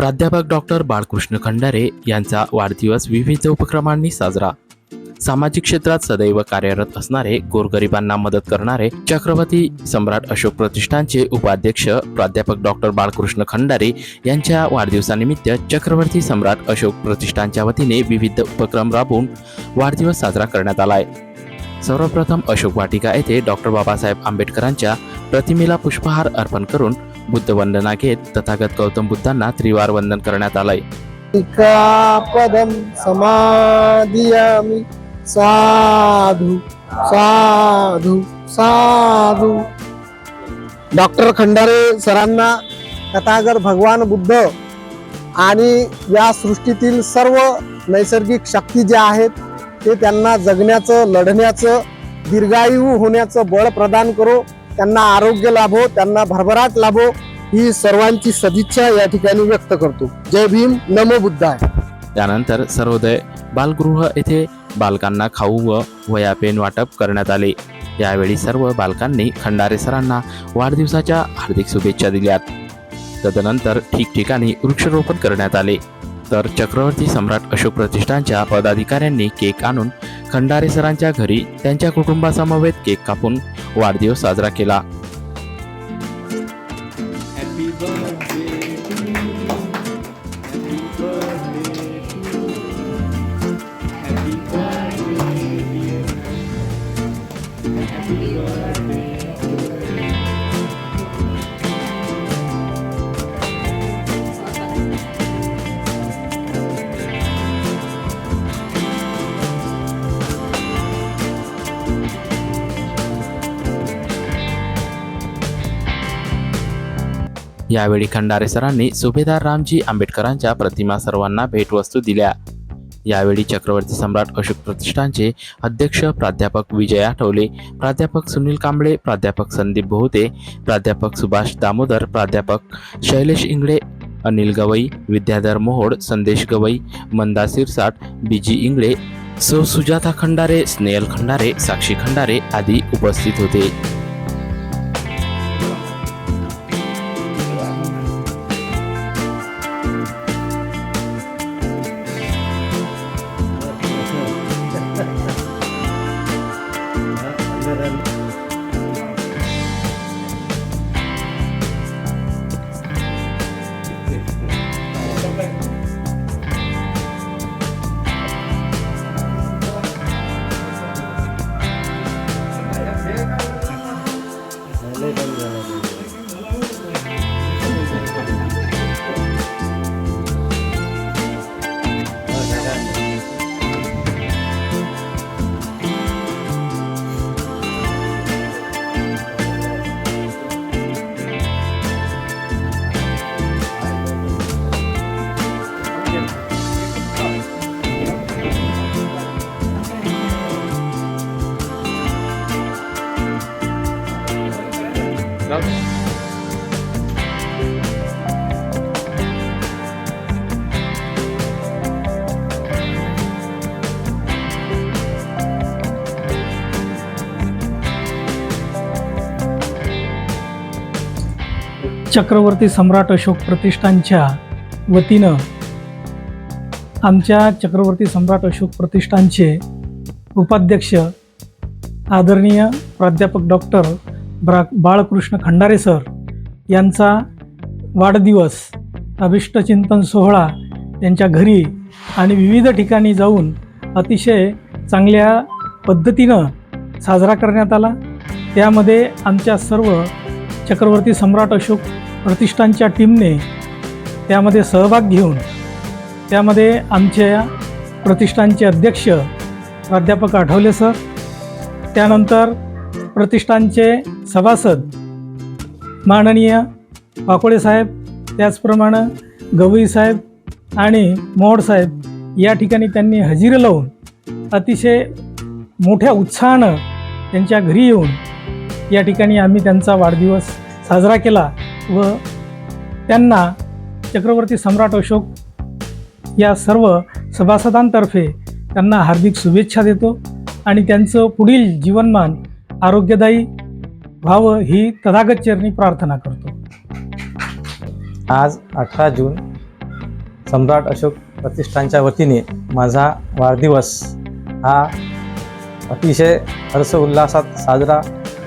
प्राध्यापक डॉक्टर बाळकृष्ण खंडारे यांचा वाढदिवस विविध उपक्रमांनी साजरा. सामाजिक क्षेत्रात सदैव कार्यरत असणारे गोरगरिबांना मदत करणारे चक्रवर्ती सम्राट अशोक प्रतिष्ठानचे उपाध्यक्ष प्राध्यापक डॉक्टर बाळकृष्ण खंडारे यांच्या वाढदिवसानिमित्त चक्रवर्ती सम्राट अशोक प्रतिष्ठानच्या वतीने विविध उपक्रम राबवून वाढदिवस साजरा करण्यात आलाय. सर्वप्रथम अशोक वाटिका येथे डॉक्टर बाबासाहेब आंबेडकरांच्या प्रतिमेला पुष्पहार अर्पण करून बुद्धवंदना घेत तथागत गौतम बुद्धांना त्रिवार वंदन करण्यात आलंय. पदम समाधियामी. साधू साधू साधु. डॉक्टर खंडारे सरांना तथागत भगवान बुद्ध आणि या सृष्टीतील सर्व नैसर्गिक शक्ती ज्या आहेत ते त्यांना जगण्याचं लढण्याचं दीर्घायू होण्याचं बळ प्रदान करो. त्यांना आरोग्य लाभो त्यांना भरभराट लाभो ही सर्वांची सदिच्छा या ठिकाणी व्यक्त करतो. जय भीम नमो बुद्धाय. त्यानंतर सर्वोदय बालगृह येथे बालकांना खाऊ व वया पेन वाटप करण्यात आले. यावेळी सर्व बालकांनी खंडारे सरांना वाढदिवसाच्या हार्दिक शुभेच्छा दिल्यात. तदनंतर ठिकठिकाणी वृक्षारोपण करण्यात आले. तर चक्रवर्ती सम्राट अशोक प्रतिष्ठानच्या पदाधिकाऱ्यांनी केक आणून खंडारे सरांच्या घरी त्यांच्या कुटुंबासमवेत केक कापून वाढदिवस साजरा केला. यावेळी खंडारे सरांनी सुभेदार रामजी आंबेडकरांच्या प्रतिमा सर्वांना भेटवस्तू दिल्या. यावेळी चक्रवर्ती सम्राट अशोक प्रतिष्ठानचे अध्यक्ष प्राध्यापक विजय आठवले प्राध्यापक सुनील कांबळे प्राध्यापक संदीप बहुते प्राध्यापक सुभाष दामोदर प्राध्यापक शैलेश इंगळे अनिल गवई विद्याधर मोहोड संदेश गवई मंदा सिरसाट बीजी इंगळे सौ सुजाता खंडारे स्नेहल खंडारे साक्षी खंडारे आदी उपस्थित होते. Yarın चक्रवर्ती सम्राट अशोक प्रतिष्ठानच्या वतीनं आमच्या चक्रवर्ती सम्राट अशोक प्रतिष्ठानचे उपाध्यक्ष आदरणीय प्राध्यापक डॉक्टर ब्रा बाळकृष्ण खंडारे सर यांचा वाढदिवस अभिष्टचिंतन सोहळा त्यांच्या घरी आणि विविध ठिकाणी जाऊन अतिशय चांगल्या पद्धतीनं साजरा करण्यात आला. त्यामध्ये आमच्या सर्व चक्रवर्ती सम्राट अशोक प्रतिष्ठानच्या टीमने त्यामध्ये सहभाग घेऊन त्यामध्ये आमच्या प्रतिष्ठानचे अध्यक्ष प्राध्यापक आठवले सर त्यानंतर प्रतिष्ठानचे सभासद माननीय पाकोळे साहेब त्याचप्रमाणे गवई साहेब आणि मोहोड साहेब या ठिकाणी त्यांनी हजेरी लावून अतिशय मोठ्या उत्साहानं त्यांच्या घरी येऊन या ठिकाणी आम्ही त्यांचा वाढदिवस साजरा केला व त्यांना चक्रवर्ती सम्राट अशोक या सर्व सभासदांतर्फे त्यांना हार्दिक शुभेच्छा देतो आणि त्यांचं पुढील जीवनमान आरोग्यदायी व्हावं ही तथागत चरणी प्रार्थना करतो. आज अठरा जून सम्राट अशोक प्रतिष्ठानच्या वतीने माझा वाढदिवस हा अतिशय हर्ष उल्हासात साजरा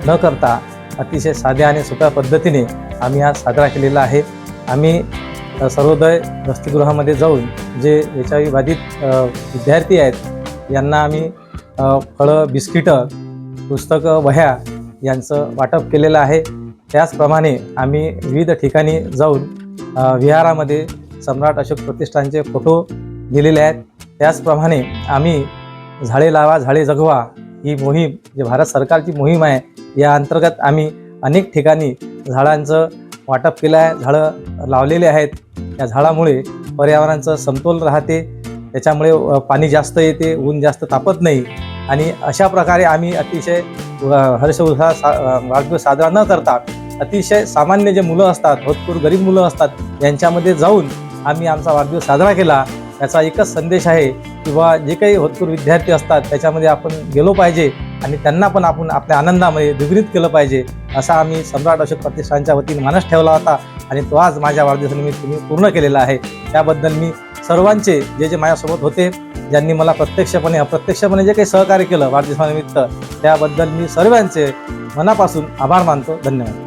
न करता अतिशय साध्या आणि सोप्या पद्धतीने आम्ही आज साजरा केलेला आहे. आम्ही सर्वोदय वसतिगृहामध्ये जाऊन जे एच आय बाधित विद्यार्थी आहेत यांना आम्ही फळं बिस्किटं पुस्तकं वह्या यांचं वाटप केलेलं आहे. त्याचप्रमाणे आम्ही विविध ठिकाणी जाऊन विहारामध्ये सम्राट अशोक प्रतिष्ठानचे फोटो दिलेले आहेत. त्याचप्रमाणे आम्ही झाडे लावा झाडे जगवा ही मोहीम जे भारत सरकारची मोहीम आहे या अंतर्गत आम्ही अनेक ठिकाणी झाडांचं वाटप केलं आहे. झाडं लावलेले आहेत. या झाडामुळे पर्यावरणाचं समतोल राहते. त्याच्यामुळे पाणी जास्त येते ऊन जास्त तापत नाही. आणि अशा प्रकारे आम्ही अतिशय हर्ष उत्साह सा वाढदिवस साजरा न करता अतिशय सामान्य जे मुलं असतात होतकूर गरीब मुलं असतात यांच्यामध्ये जाऊन आम्ही आमचा वाढदिवस साजरा केला. याचा एकच संदेश आहे किंवा जे काही होतपूर विद्यार्थी असतात त्याच्यामध्ये आपण गेलो पाहिजे आणि त्यांना पण आपण आपल्या आनंदामध्ये द्विगुणित केलं पाहिजे असा आम्ही सम्राट अशोक प्रतिष्ठानच्या वतीने मानस ठेवला होता आणि तो आज माझ्या वाढदिवसानिमित्त मी पूर्ण केलेला आहे. त्याबद्दल मी सर्वांचे जे जे माझ्यासोबत होते ज्यांनी मला प्रत्यक्षपणे अप्रत्यक्षपणे जे काही सहकार्य केलं वाढदिवसानिमित्त त्याबद्दल मी सर्वांचे मनापासून आभार मानतो. धन्यवाद.